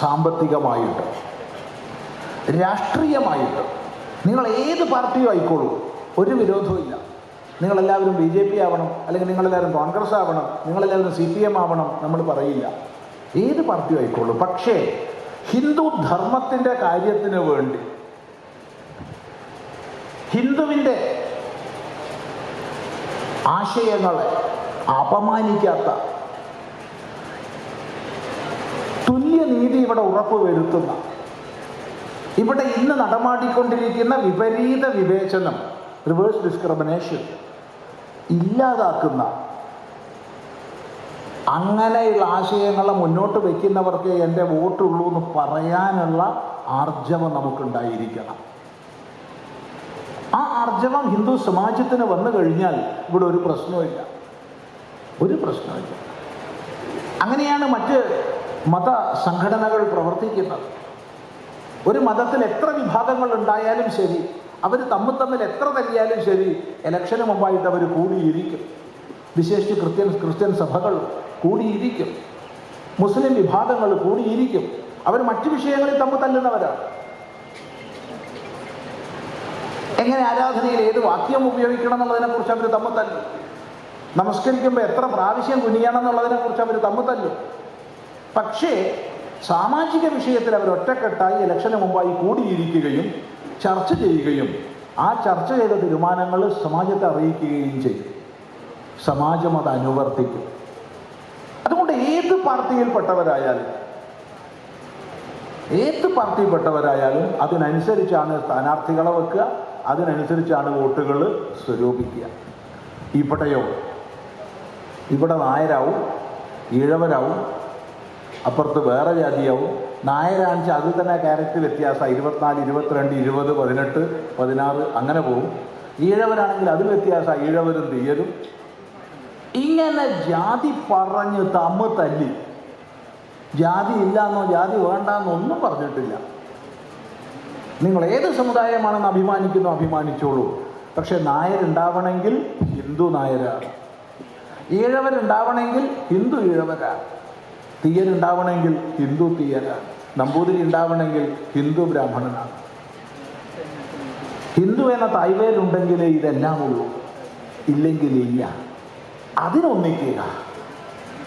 സാമ്പത്തികമായിട്ട് രാഷ്ട്രീയമായിട്ട്. നിങ്ങൾ ഏത് പാർട്ടിയും ആയിക്കോളൂ. ഒരു വിരോധവും ഇല്ല. നിങ്ങളെല്ലാവരും ബി ജെ പി ആവണം അല്ലെങ്കിൽ നിങ്ങളെല്ലാവരും കോൺഗ്രസ് ആവണം നിങ്ങളെല്ലാവരും സി പി എം ആവണം നമ്മൾ പറയില്ല. ഏത് പാർട്ടിയും ആയിക്കോളൂ. പക്ഷേ ഹിന്ദു ധർമ്മത്തിന്റെ കാര്യത്തിന് വേണ്ടി ഹിന്ദുവിന്റെ ആശയങ്ങളെ അപമാനിക്കാത്ത തുല്യനീതി ഇവിടെ ഉറപ്പ് വരുത്തുന്ന ഇവിടെ ഇന്ന് നടമാടിക്കൊണ്ടിരിക്കുന്ന വിപരീത വിവേചനം റിവേഴ്സ് ഡിസ്ക്രിമിനേഷൻ ഇല്ലാതാക്കുന്ന അങ്ങനെയുള്ള ആശയങ്ങളെ മുന്നോട്ട് വയ്ക്കുന്നവർക്ക് എന്റെ വോട്ടുള്ളൂ എന്ന് പറയാനുള്ള ആർജവം നമുക്കുണ്ടായിരിക്കണം. ആ ആർജവം ഹിന്ദു സമാജത്തിന് വന്നു കഴിഞ്ഞാൽ ഇവിടെ ഒരു പ്രശ്നവുമില്ല. ഒരു പ്രശ്നവുമില്ല. അങ്ങനെയാണ് മറ്റ് മത സംഘടനകൾ പ്രവർത്തിക്കുന്നത്. ഒരു മതത്തിൽ എത്ര വിഭാഗങ്ങൾ ഉണ്ടായാലും ശരി അവർ തമ്മിൽ തമ്മിൽ എത്ര തല്ലിയാലും ശരി ഇലക്ഷന് മുമ്പായിട്ട് അവർ കൂടിയിരിക്കും. വിശേഷിച്ച് ക്രിസ്ത്യൻ ക്രിസ്ത്യൻ സഭകൾ കൂടിയിരിക്കും. മുസ്ലിം വിഭാഗങ്ങൾ കൂടിയിരിക്കും. അവർ മറ്റു വിഷയങ്ങളിൽ തമ്മിൽ തല്ലുന്നവരാണ്. എങ്ങനെ ആരാധനയിൽ ഏത് വാക്യം ഉപയോഗിക്കണം എന്നുള്ളതിനെ കുറിച്ച് അവർ തമ്മിൽ തല്ലും. നമസ്കരിക്കുമ്പോൾ എത്ര പ്രാവശ്യം കുനിയണം എന്നുള്ളതിനെ കുറിച്ച് അവർ തമ്മിൽ തല്ലും. പക്ഷേ സാമാജിക വിഷയത്തിൽ അവർ ഒറ്റക്കെട്ടായി ഇലക്ഷന് മുമ്പായി കൂടിയിരിക്കുകയും ചർച്ച ചെയ്യുകയും ആ ചർച്ച ചെയ്ത തീരുമാനങ്ങൾ സമാജത്തെ അറിയിക്കുകയും ചെയ്യും സമാജം അത് അനുവർത്തിക്കും. അതുകൊണ്ട് ഏത് പാർട്ടിയിൽപ്പെട്ടവരായാലും ഏത് പാർട്ടിയിൽപ്പെട്ടവരായാലും അതിനനുസരിച്ചാണ് സ്ഥാനാർത്ഥികളെ വെക്കുക അതിനനുസരിച്ചാണ് വോട്ടുകൾ സ്വരൂപിക്കുക. ഇവിടെയോ? ഇവിടെ നായരാവും ഈഴവരാവും അപ്പുറത്ത് വേറെ ജാതിയാവും. നായരാണിച്ച് അതിൽ തന്നെ ക്യാരക്ടർ വ്യത്യാസം. ഇരുപത്തിനാല് ഇരുപത്തിരണ്ട് ഇരുപത് പതിനെട്ട് പതിനാറ് അങ്ങനെ പോകും ഈഴവരാണെങ്കിൽ അതിൽ വ്യത്യാസം. ഈഴവരും തീയരും. ഇങ്ങനെ ജാതി പറഞ്ഞ് തമ്മ് തല്ലി. ജാതി ഇല്ലാന്നോ ജാതി വേണ്ടെന്നോ ഒന്നും പറഞ്ഞിട്ടില്ല. നിങ്ങൾ ഏത് സമുദായമാണെന്ന് അഭിമാനിക്കുന്നു അഭിമാനിച്ചോളൂ. പക്ഷെ നായരുണ്ടാവണമെങ്കിൽ ഹിന്ദു നായരാണ്. ഈഴവരുണ്ടാവണമെങ്കിൽ ഹിന്ദു ഈഴവരാണ്. തീയരുണ്ടാവണമെങ്കിൽ ഹിന്ദു തീയനാണ് നമ്പൂതിരി ഉണ്ടാവണമെങ്കിൽ ഹിന്ദു ബ്രാഹ്മണനാണ് ഹിന്ദു എന്ന തായ്വേലുണ്ടെങ്കിലേ ഇതെല്ലാം ഉള്ളൂ. ഇല്ലെങ്കിൽ ഇല്ല. അതിനൊന്നിക്കുക.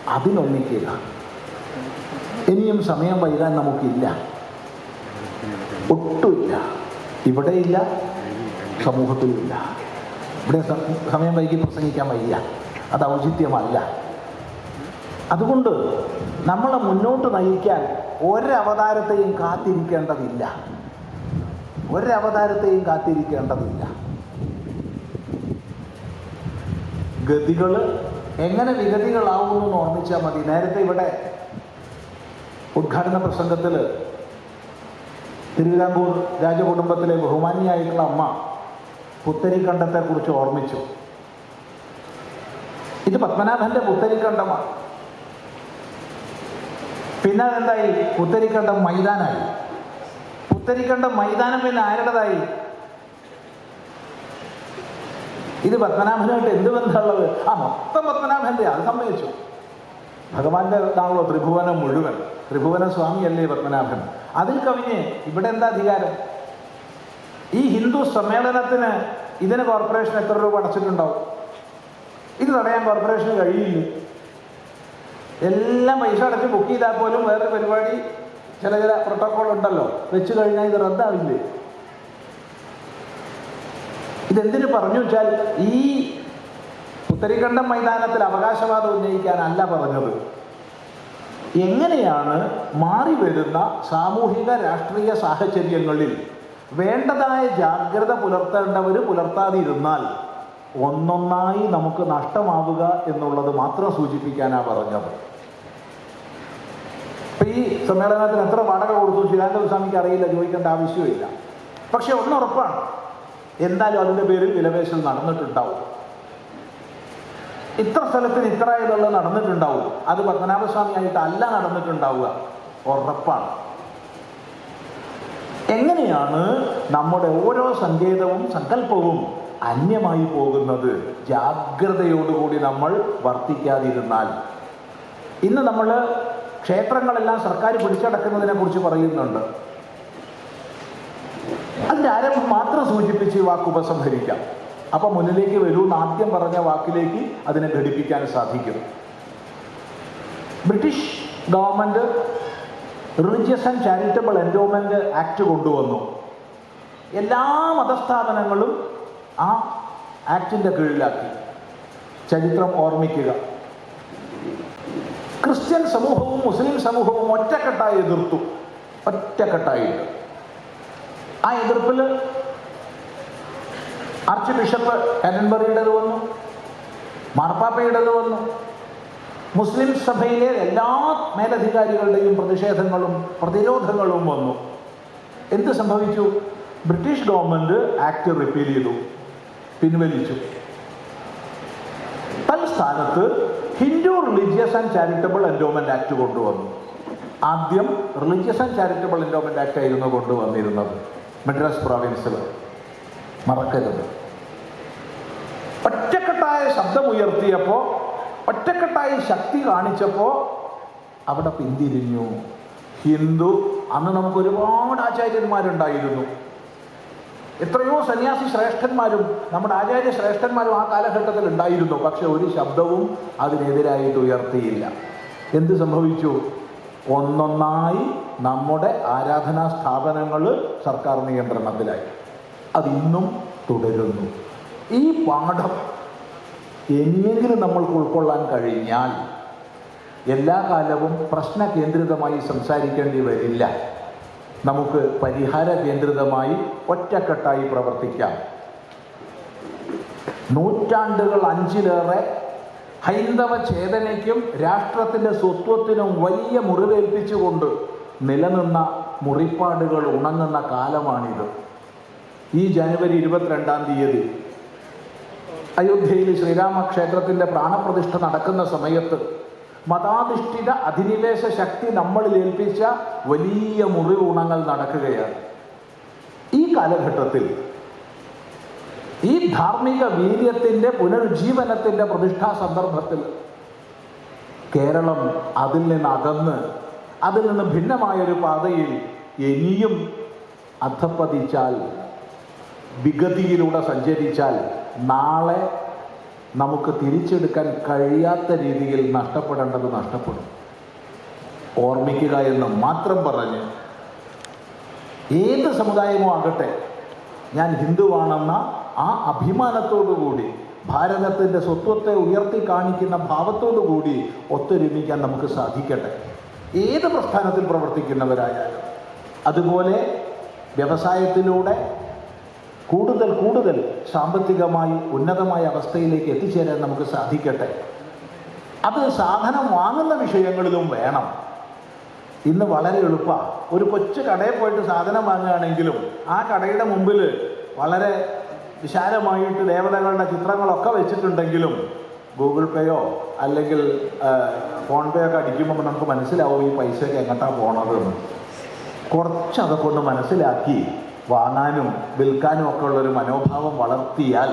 അതിനൊന്നിക്കുക. ഇനിയും സമയം വൈകാൻ നമുക്കില്ല. ഒട്ടുമില്ല. ഇവിടെയില്ല. സമൂഹത്തിലില്ല ഇവിടെ സമയം വൈകി പ്രസംഗിക്കാൻ വയ്യ. അത് ഔചിത്യമല്ല. അതുകൊണ്ട് നമ്മളെ മുന്നോട്ട് നയിക്കാൻ ഒരവതാരത്തെയും കാത്തിരിക്കേണ്ടതില്ല. ഒരവതാരത്തെയും കാത്തിരിക്കേണ്ടതില്ല. ഗതികൾ എങ്ങനെ വിഗതികളാവുന്നു എന്ന് ഓർമ്മിച്ചാൽ മതി. നേരത്തെ ഇവിടെ ഉദ്ഘാടന പ്രസംഗത്തിൽ തിരുവിതാംകൂർ രാജകുടുംബത്തിലെ ബഹുമാനിയായിട്ടുള്ള അമ്മ പുത്തരിക്കണ്ടത്തെക്കുറിച്ച് ഓർമ്മിച്ചു. ഇത് പത്മനാഭന്റെ പുത്തരിക്കണ്ടമാണ്. പിന്നെ അതെന്തായി പുത്തരിക്കണ്ടം മൈതാനായി. പുത്തരിക്കണ്ടം മൈതാനം പിന്നെ ആരുടേതായി? ഇത് പത്മനാഭനായിട്ട് എന്ത് ബന്ധമുള്ളത്? ആ മൊത്തം പത്മനാഭന്റെ അത് സമ്മതിച്ചു. ഭഗവാന്റെ ഇതാണല്ലോ ത്രിഭുവനം മുഴുവൻ. ത്രിഭുവന സ്വാമിയല്ലേ പത്മനാഭൻ? അതിൽ കവിഞ്ഞ് ഇവിടെ എന്താ അധികാരം? ഈ ഹിന്ദു സമ്മേളനത്തിന് ഇതിന് കോർപ്പറേഷൻ എത്ര രൂപ അടച്ചിട്ടുണ്ടാവും? ഇത് തടയാൻ കോർപ്പറേഷന് കഴിയില്ല? എല്ലാം പൈസ അടച്ച് ബുക്ക് ചെയ്താൽ പോലും വേറൊരു പരിപാടി ചില ചില പ്രോട്ടോക്കോൾ ഉണ്ടല്ലോ. വെച്ച് കഴിഞ്ഞാൽ ഇത് റദ്ദാവില്ലേ? ഇതെന്തിനു പറഞ്ഞു വെച്ചാൽ ഈ ഉത്തരിക്കണ്ഠം മൈതാനത്തിൽ അവകാശവാദം ഉന്നയിക്കാനല്ല പറഞ്ഞത്. എങ്ങനെയാണ് മാറി വരുന്ന സാമൂഹിക രാഷ്ട്രീയ സാഹചര്യങ്ങളിൽ വേണ്ടതായ ജാഗ്രത പുലർത്തേണ്ടവർ പുലർത്താതിരുന്നാൽ ഒന്നൊന്നായി നമുക്ക് നഷ്ടമാവുക എന്നുള്ളത് മാത്രം സൂചിപ്പിക്കാനാണ് പറഞ്ഞത്. ഇപ്പൊ ഈ സമ്മേളനത്തിന് എത്ര വാടക കൊടുത്തു ശിലാന്ത സ്വാമിക്ക് അറിയില്ല ചോദിക്കേണ്ട ആവശ്യമില്ല പക്ഷെ ഒന്നുറപ്പാണ് എന്തായാലും അതിന്റെ പേരിൽ വിലപേശൽ നടന്നിട്ടുണ്ടാവും. ഇത്ര സ്ഥലത്തിന് ഇത്ര ഇതുള്ളത് നടന്നിട്ടുണ്ടാവും. അത് പത്മനാഭസ്വാമിയായിട്ട് അല്ല നടന്നിട്ടുണ്ടാവുക. ഉറപ്പാണ്. എങ്ങനെയാണ് നമ്മുടെ ഓരോ സങ്കേതവും സങ്കല്പവും അന്യമായി പോകുന്നത്? ജാഗ്രതയോടുകൂടി നമ്മൾ വർത്തിക്കാതിരുന്നാൽ. ഇന്ന് നമ്മൾ ക്ഷേത്രങ്ങളെല്ലാം സർക്കാർ പിടിച്ചടക്കുന്നതിനെ കുറിച്ച് പറയുന്നുണ്ട്. അതിന്റെ ആരംഭം മാത്രം സൂചിപ്പിച്ച് ഈ വാക്ക് ഉപസംഹരിക്കാം. അപ്പം മുന്നിലേക്ക് വരൂ എന്ന് ആദ്യം പറഞ്ഞ വാക്കിലേക്ക് അതിനെ ഘടിപ്പിക്കാൻ സാധിക്കും. British government religious and charitable endowment act കൊണ്ടുവന്നു. എല്ലാ മതസ്ഥാപനങ്ങളും ആ ആക്ടിന്റെ കീഴിലാക്കി. ചരിത്രം ഓർമ്മിക്കുക. ക്രിസ്ത്യൻ സമൂഹവും മുസ്ലിം സമൂഹവും ഒറ്റക്കെട്ടായി എതിർത്തു. ഒറ്റക്കെട്ടായി. ആ എതിർപ്പിൽ ആർച്ച് ബിഷപ്പ് കനൻബറിയുടേത് വന്നു. മാർപ്പാപ്പയുടേത് വന്നു. മുസ്ലിം സഭയിലെ എല്ലാ മേലധികാരികളുടെയും പ്രതിഷേധങ്ങളും പ്രതിരോധങ്ങളും വന്നു. എന്ത് സംഭവിച്ചു? ബ്രിട്ടീഷ് ഗവൺമെന്റ് ആക്ട് റിപ്പീൽ ചെയ്തു. പിൻവലിച്ചു. തൽസ്ഥാനത്ത് Hindu religious and charitable endowment act കൊണ്ടുവന്നു. ആദ്യം religious and charitable endowment act ആയിരുന്നു കൊണ്ടുവന്നിരുന്നത്. മദ്രാസ് പ്രോവിൻസിൽ മറക്കരുത്. ഒറ്റക്കെട്ടായ ശബ്ദമുയർത്തിയപ്പോൾ ഒറ്റക്കെട്ടായി ശക്തി കാണിച്ചപ്പോൾ അവിടെ പിന്തിരിഞ്ഞു. ഹിന്ദു അന്ന് നമുക്ക് ഒരുപാട് ആചാര്യന്മാരുണ്ടായിരുന്നു. എത്രയോ സന്യാസി ശ്രേഷ്ഠന്മാരും നമ്മുടെ ആചാര്യ ശ്രേഷ്ഠന്മാരും ആ കാലഘട്ടത്തിൽ ഉണ്ടായിരുന്നു. പക്ഷെ ഒരു ശബ്ദവും അതിനെതിരായിട്ട് ഉയർത്തിയില്ല. എന്ത് സംഭവിച്ചു? ഒന്നൊന്നായി നമ്മുടെ ആരാധനാ സ്ഥാപനങ്ങൾ സർക്കാർ നിയന്ത്രണത്തിലായി. അതിന്നും തുടരുന്നു. ഈ പാഠം എങ്ങനെങ്കിലും നമ്മൾക്ക് ഉൾക്കൊള്ളാൻ കഴിഞ്ഞാൽ എല്ലാ കാലവും പ്രശ്ന കേന്ദ്രിതമായി സംസാരിക്കേണ്ടി വരില്ല. നമുക്ക് പരിഹാര കേന്ദ്രിതമായി ഒറ്റക്കെട്ടായി പ്രവർത്തിക്കാം. നൂറ്റാണ്ടുകൾ അഞ്ചിലേറെ ഹൈന്ദവ ചേതനയ്ക്കും രാഷ്ട്രത്തിന്റെ സ്വത്വത്തിനും വലിയ മുറിവേൽപ്പിച്ചുകൊണ്ട് നിലനിന്ന മുറിപ്പാടുകൾ ഉണങ്ങുന്ന കാലമാണിത്. ഈ ജനുവരി ഇരുപത്തിരണ്ടാം തീയതി അയോധ്യയിൽ ശ്രീരാമക്ഷേത്രത്തിന്റെ പ്രാണപ്രതിഷ്ഠ നടക്കുന്ന സമയത്ത് മതാധിഷ്ഠിത അധിനിവേശ ശക്തി നമ്മളിൽ ഏൽപ്പിച്ച വലിയ മുറിവുണങ്ങൾ നടക്കുകയാണ്. ഈ കാലഘട്ടത്തിൽ ഈ ധാർമ്മിക വീര്യത്തിന്റെ പുനരുജ്ജീവനത്തിന്റെ പ്രതിഷ്ഠാ സന്ദർഭത്തിൽ കേരളം അതിൽ നിന്ന് അകന്ന് അതിൽ നിന്ന് ഭിന്നമായൊരു പാതയിൽ ഇനിയും അധപ്പതിച്ചാൽ വിഗതിയിലൂടെ സഞ്ചരിച്ചാൽ നാളെ നമുക്ക് തിരിച്ചെടുക്കാൻ കഴിയാത്ത രീതിയിൽ നഷ്ടപ്പെടേണ്ടത് നഷ്ടപ്പെടും. ഓർമ്മിക്കുക എന്ന് മാത്രം പറഞ്ഞ് ഏത് സമുദായമോ ആകട്ടെ ഞാൻ ഹിന്ദുവാണെന്ന ആ അഭിമാനത്തോടുകൂടി ഭാരതത്തിന്റെ സ്വത്വത്തെ ഉയർത്തി കാണിക്കുന്ന ഭാവത്തോടു കൂടി ഒത്തൊരുമിക്കാൻ നമുക്ക് സാധിക്കട്ടെ. ഏത് പ്രസ്ഥാനത്തിൽ പ്രവർത്തിക്കുന്നവരായാലും. അതുപോലെ വ്യവസായത്തിലൂടെ കൂടുതൽ കൂടുതൽ സാമ്പത്തികമായി ഉന്നതമായ അവസ്ഥയിലേക്ക് എത്തിച്ചേരാൻ നമുക്ക് സാധിക്കട്ടെ. അത് സാധനം വാങ്ങുന്ന വിഷയങ്ങളിലും വേണം. ഇന്ന് വളരെ എളുപ്പമാണ് ഒരു കൊച്ചു കടയിൽ പോയിട്ട് സാധനം വാങ്ങുകയാണെങ്കിലും ആ കടയുടെ മുമ്പിൽ വളരെ വിശാലമായിട്ട് ദേവതകളുടെ ചിത്രങ്ങളൊക്കെ വെച്ചിട്ടുണ്ടെങ്കിലും ഗൂഗിൾ പേയോ അല്ലെങ്കിൽ ഫോൺ പേ ഒക്കെ അടിക്കുമ്പോൾ നമുക്ക് മനസ്സിലാവും ഈ പൈസയൊക്കെ എങ്ങോട്ടാണ് പോണതെന്ന്. കുറച്ച് അതൊക്കെ ഒന്ന് മനസ്സിലാക്കി വാങ്ങാനും വിൽക്കാനും ഒക്കെ ഉള്ളൊരു മനോഭാവം വളർത്തിയാൽ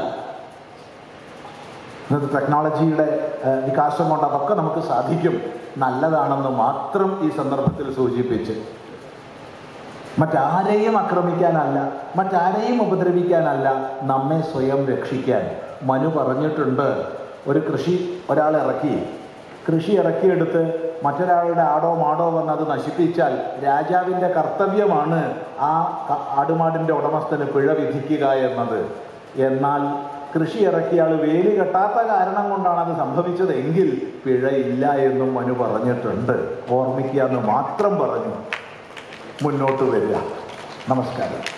ഇന്നത്തെ ടെക്നോളജിയുടെ വികാസം കൊണ്ട് അതൊക്കെ നമുക്ക് സാധിക്കും. നല്ലതാണെന്ന് മാത്രം ഈ സന്ദർഭത്തിൽ സൂചിപ്പിച്ച്. മറ്റാരെയും ആക്രമിക്കാനല്ല മറ്റാരെയും ഉപദ്രവിക്കാനല്ല നമ്മെ സ്വയം രക്ഷിക്കാൻ. മനു പറഞ്ഞിട്ടുണ്ട് ഒരു കൃഷി ഒരാൾ ഇറക്കി. കൃഷി ഇറക്കിയെടുത്ത് മറ്റൊരാളുടെ ആടോ മാടോ വന്ന് അത് നശിപ്പിച്ചാൽ രാജാവിന്റെ കർത്തവ്യമാണ് ആ ആടുമാടിന്റെ ഉടമസ്ഥന് പിഴ വിധിക്കുക എന്നത്. എന്നാൽ കൃഷി ഇറക്കിയ ആൾ വേലി കെട്ടാത്ത കാരണം കൊണ്ടാണ് അത് സംഭവിച്ചതെങ്കിൽ പിഴയില്ല എന്നും മനു പറഞ്ഞിട്ടുണ്ട്. ഓർമ്മിക്കുക എന്ന് മാത്രം പറഞ്ഞു. മുന്നോട്ട് വരിക. നമസ്കാരം.